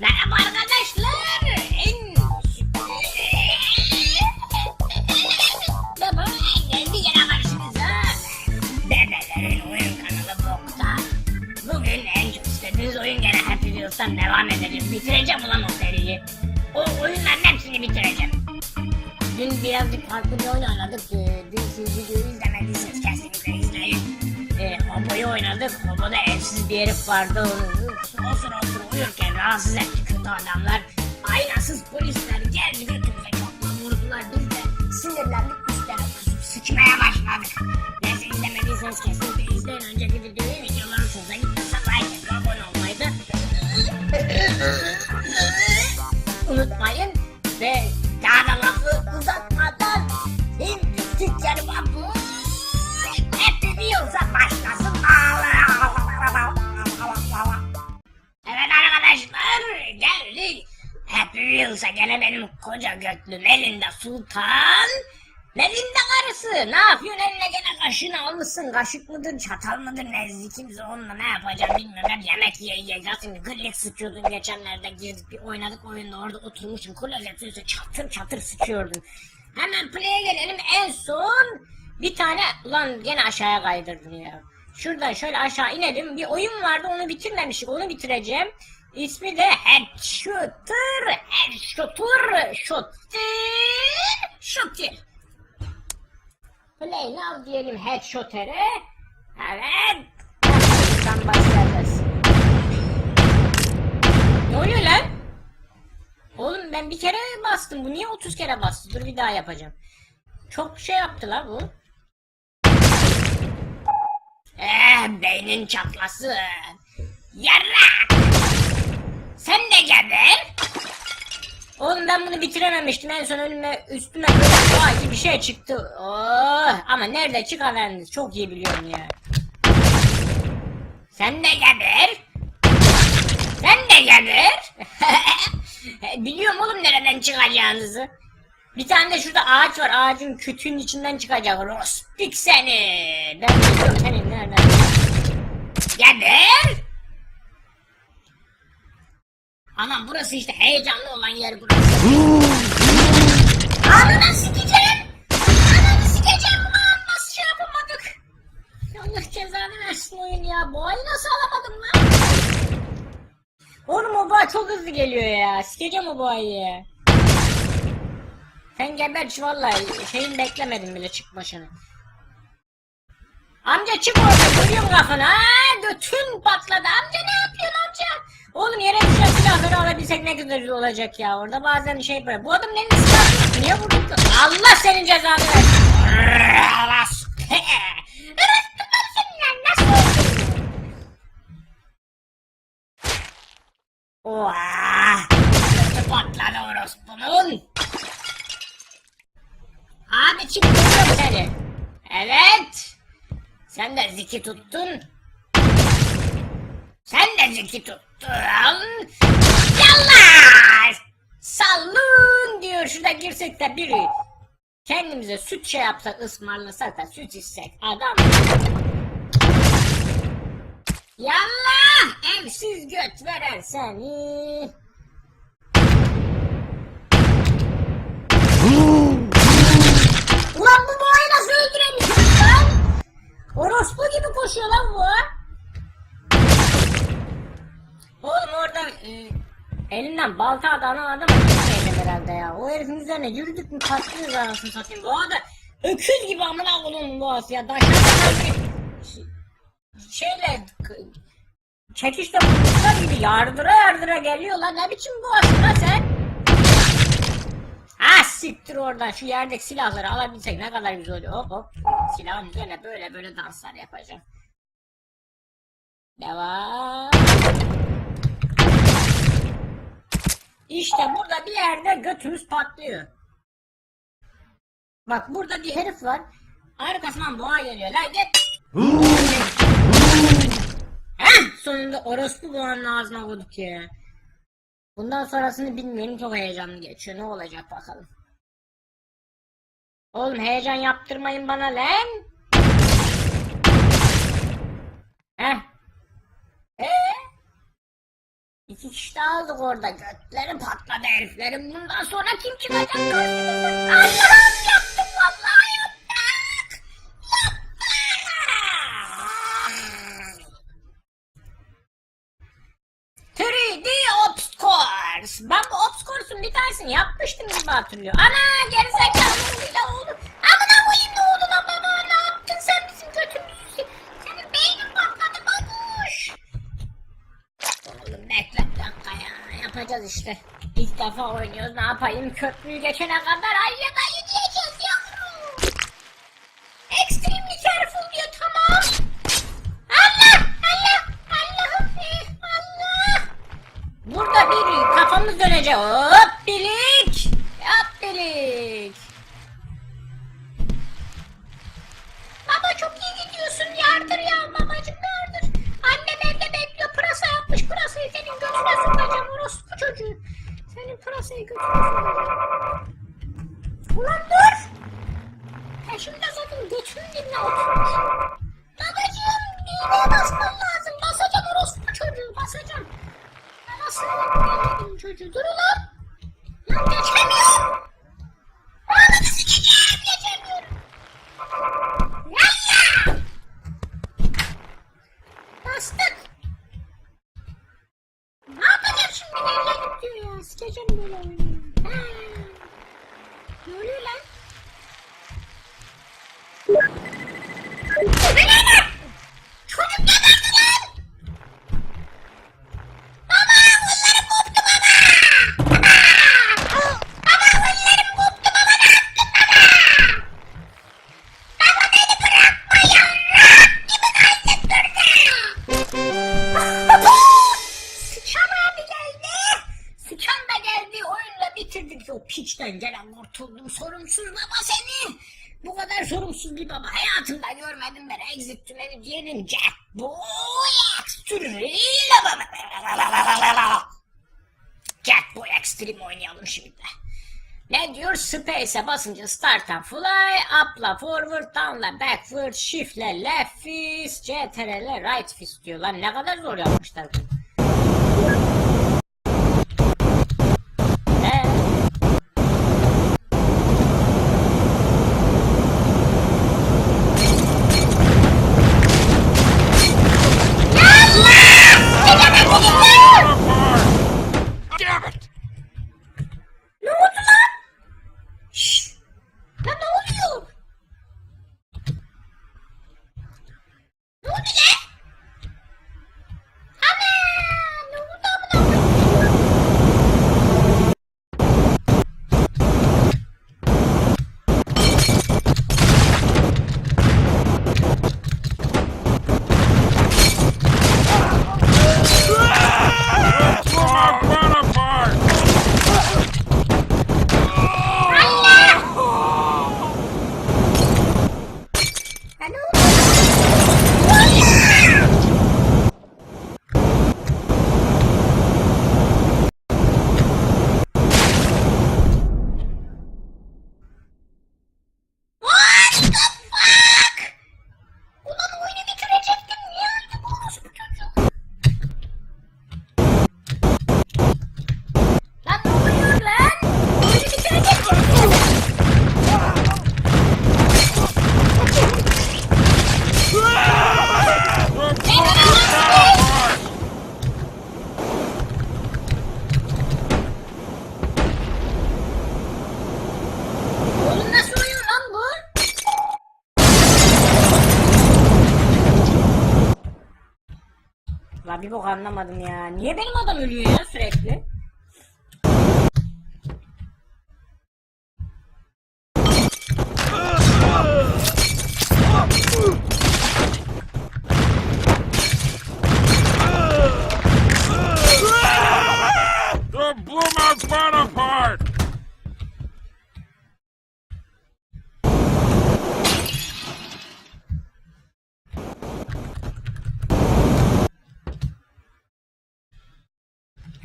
Merhaba arkadaşlar. En Baba geldi yine karşınıza. Dedelerin oyun kanalı Bok'ta. Bugün en çok istediğiniz oyun gene Happy Wheels'tan devam edeceğim. Bitireceğim ulan o seriyi. O oyunların hepsini bitireceğim. Dün birazcık farklı bir oyun oynadık. Ee, Dün siz videoyu izlemediyseniz kesinlikle izleyin. Ee, Hobo'yu oynadık. Hobo'da evsiz bir herif vardı. Onu osur osur uyurken rahatsız etti kötü adamlar. Aynasız polisler geldi götümüze çokla vurdular. Biz de sinirlendik üstlerine kusup sıçmaya başladık. Neyse izlemediyseniz kesinlikle izleyin. Önceki videoyu videoların hoşunuza gitmezse like atıp abone olmayı da unutmayın. Ve daha da lafı Wheels'a gene benim koca götlü Melinda Sultan. Melinda karısı ne yapıyorsun eline gene kaşığını almışsın. Kaşık mıdır çatal mıdır ne kimse onunla ne yapacağım bilmiyorum. Hep yemek yiye yiye zaten gırlik sıçıyordun geçenlerde girdik bir oynadık oyunda orada oturmuşum. Klozet üstü çatır çatır sıçıyordun. Hemen play'e gelelim en son bir tane ulan gene aşağıya kaydırdın ya. Şuradan şöyle aşağı inelim. Bir oyun vardı onu bitirmemiştik. Onu bitireceğim. İsmi de Headshooter. Headshooter. Shooter. Shooter. Play now diyelim Headshooter'e. Evet. Buradan başlayacağız. Ne oluyor lan? Oğlum ben bir kere bastım. Bu niye 30 kere bastı? Dur bir daha yapacağım. Çok şey yaptı la bu. Eh beynin çatlasın. Yarrak. Sen de geber. Oğlum ben bunu bitirememiştim. En son önüme üstüme böyle gibi bir şey çıktı. Oh, ama nerede çıkaverdiniz çok iyi biliyorum ya. Sen de geber. Sen de geber. biliyorum oğlum nereden çıkacağınızı. Bir tane de şurada ağaç var. Ağacın kütüğün içinden çıkacak. Rospik seni. Ben biliyorum senin nereden. Geber. Anam burası işte heyecanlı olan yer burası. Ananı sikeceğim. Ananı sikeceğim lan. Nasıl şey yapamadık? Allah cezanı versin oyun ya. Boğayı nasıl alamadım lan? Oğlum o boğa çok hızlı geliyor ya. Sikeceğim o boğayı. Sen geberç vallahi şeyin beklemedim bile çıkmasını. Amca çık orada görüyorum kafanı. Ha, götün patladı. Amca ne yapıyorsun amca? Oğlum yere düşen silahları alabilsek ne güzel olacak ya. Orada bazen şey böyle. Bu adam elini silah niye vurdun? Allah senin cezanı versin. Oha! Patladı orospunun. Abi çık görüyorum seni. Evet. Sen de ziki tuttun. Sen de ziki tuttun. Yallah! Sallın diyor şurada girsek de biri. Kendimize süt şey yapsak ısmarlasak da süt içsek adam. Yallah! Evsiz göt veren seni. Atan adam şeydi herhalde ya. O herifin üzerine yürüdük mü kaçtınız anasını satayım. Bu arada öküz gibi amına koyduğum boğası ya. Daşlar şeyle çekişte bulmuşlar gibi yardıra yardıra geliyor lan. Ne biçim boğasın lan sen? Ha siktir oradan şu yerdeki silahları alabilsek ne kadar güzel oluyor. Hop hop. Silahın üzerine böyle böyle danslar yapacağım. Devam. İşte burada bir yerde götümüz patlıyor. Bak burada bir herif var. Arkasından boğa geliyor. Lan git. Heh, sonunda orospu boğanın ağzına koyduk ya. Bundan sonrasını bilmiyorum çok heyecanlı geçiyor. Ne olacak bakalım. Oğlum heyecan yaptırmayın bana lan. Heh. Ee? İki kişi de aldık orada. Götleri patladı heriflerin. Bundan sonra kim çıkacak karşımıza? Allah'ım yaptık vallahi yaptık. Yaptık. 3D Ops Course. Ben bu Ops Course'un bir tanesini yapmıştım gibi hatırlıyorum. Ana gerizekalının bile oldu. Ya. Yapacağız işte. İlk defa oynuyoruz. Ne yapayım? Köprüyü geçene kadar ayya dayı diyeceğiz yavrum. Extremely careful diyor tamam. Allah! Allah! Allah'ım! eh, Allah! Burada bir kafamız dönecek. Hop bilik! Yap bilik! Baba çok iyi gidiyorsun. Yardır ya babacım yardır. Annem evde bekliyor. Pırasa yapmış. Pırasayı senin götüne sokacağım. Orospu çocuğu. Senin pırasayı sokacağım. Ulan dur! Peşimde zaten götünün dibine oturmuş. Babacığım düğmeye basman lazım. Basacağım orospu çocuğu basacağım. Nasıl benim çocuğu? Dur ulan. Lan geçemiyorum. Diyelim Jack Boy Extreme Jack Boy Extreme oynayalım şimdi. Ne diyor? Space'e basınca start and fly, up'la forward, down'la backward, shift'le left fist, CTRL'le right fist diyorlar. Ne kadar zor yapmışlar bunu. La bir bok anlamadım ya. Niye benim adam ölüyor ya sürekli?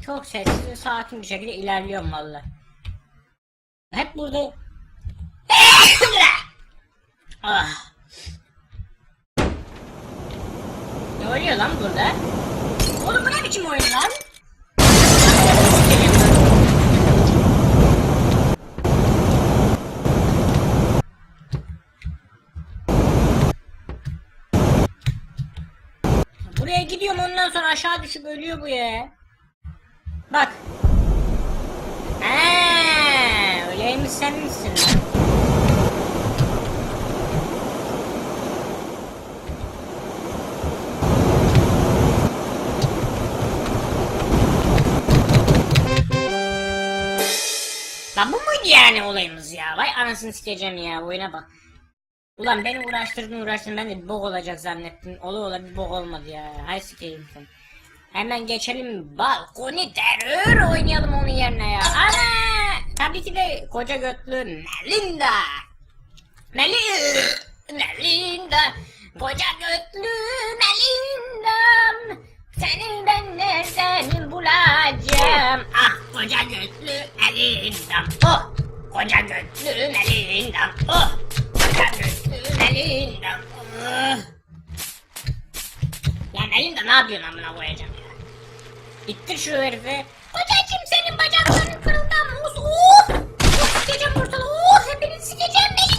Çok sessiz ve sakin bir şekilde ilerliyorum vallahi. Hep burada... ah. Ne oluyor lan burada? Oğlum bu ne biçim oyun lan? Buraya gidiyorum ondan sonra aşağı düşüp ölüyor bu ya. Bak. Eee, öyleymiş sen misin lan? Bu muydu yani olayımız ya? Vay anasını sikeceğim ya oyuna bak. Ulan beni uğraştırdın uğraştırdın ben de bir bok olacak zannettim. Ola ola bir bok olmadı ya. Hay sikeyim sen. Hemen geçelim balkoni terör oynayalım onun yerine ya. Ana! Tabii ki de koca götlü Melinda. Meli Melinda. Koca götlü Melinda'm. Seni ben nereden bulacağım? Ah koca götlü Melinda'm. Oh koca götlü Melinda'm. Oh koca götlü Melinda'm. Oh. Ya Melinda ne yapıyorsun amına koyacağım ya? İttir şu herifi. Kocacığım senin bacakların kırıldanmış. Oh! Oh sikeceğim ortalığı. Oh hepinizi sikeceğim. Melinda'yım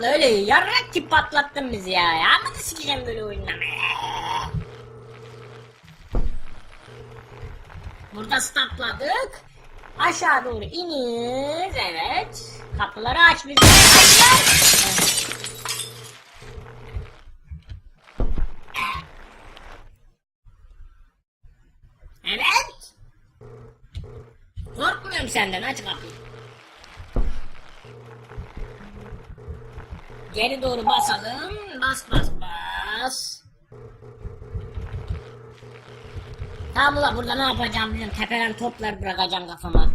oldu öyle yarrak gibi patlattın bizi ya. Ya da sikeceğim böyle oyunları. Burada stopladık. Aşağı doğru iniyoruz. Evet. Kapıları aç bize. Evet. Evet. Korkmuyorum senden aç kapıyı. Geri doğru basalım. Bas bas bas. Tamam ulan burada ne yapacağım biliyorum. Tepeden toplar bırakacağım kafama.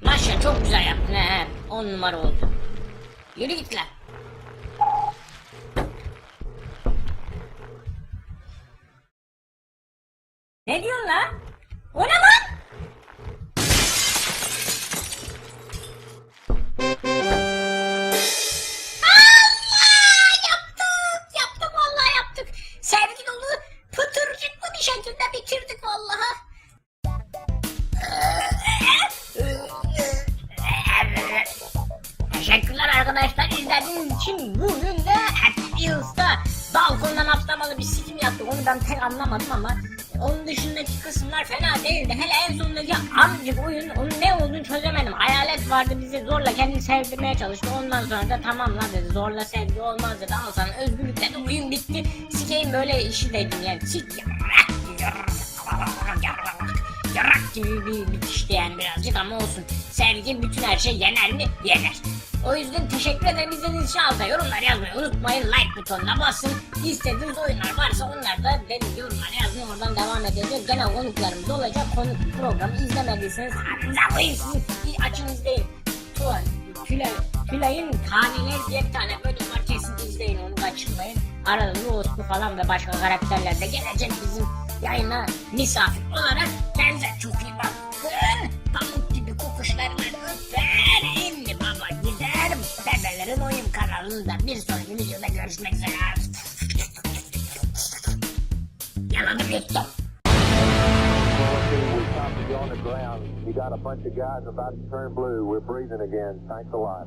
Maşa çok güzel yaptın he. On numara oldu. Yürü git lan. Sevgi dolu pıtırcıklı bir şekilde bitirdik vallahi. Teşekkürler arkadaşlar izlediğiniz için. Bugün de Wheels'ta balkondan atlamalı bir sikim yaptık. Onu ben pek anlamadım ama onun dışındaki kısımlar fena değildi. Hele en sondaki amcık oyun onun ne olduğunu çözemedim. Hayalet vardı bizi zorla kendini sevdirmeye çalıştı. Ondan sonra da tamam lan dedi zorla sevgi olmaz dedi. Al sana özgürlük dedi oyun bitti. Sikeyim böyle işi dedim yani. Sik yarak yarak yarak gibi bir bitişti yani birazcık ama olsun. Sevgi bütün her şey yener mi? Yener. O yüzden teşekkür ederim izlediğiniz için alta yorumlar yazmayı unutmayın. Like butonuna basın. İstediğiniz oyunlar varsa onlar da benim yorumlara yazın. Oradan devam edeceğiz. Gene konuklarımız olacak. Konuk programı izlemediyseniz halinize koyun sizi. Açın izleyin. Tuval, Tülay, Tülay'ın Kaneler diye bir tane bölüm var. Arada Ruoslu falan ve başka karakterler de gelecek bizim yayına misafir olarak. Kendinize çok iyi bakın. Pamuk gibi kokuşlarını öperim. Baba giderim. Bebelerin oyun kanalında bir sonraki videoda görüşmek üzere. Yaladım yuttum. You got a bunch of guys about to turn blue. We're breathing again. Thanks a lot.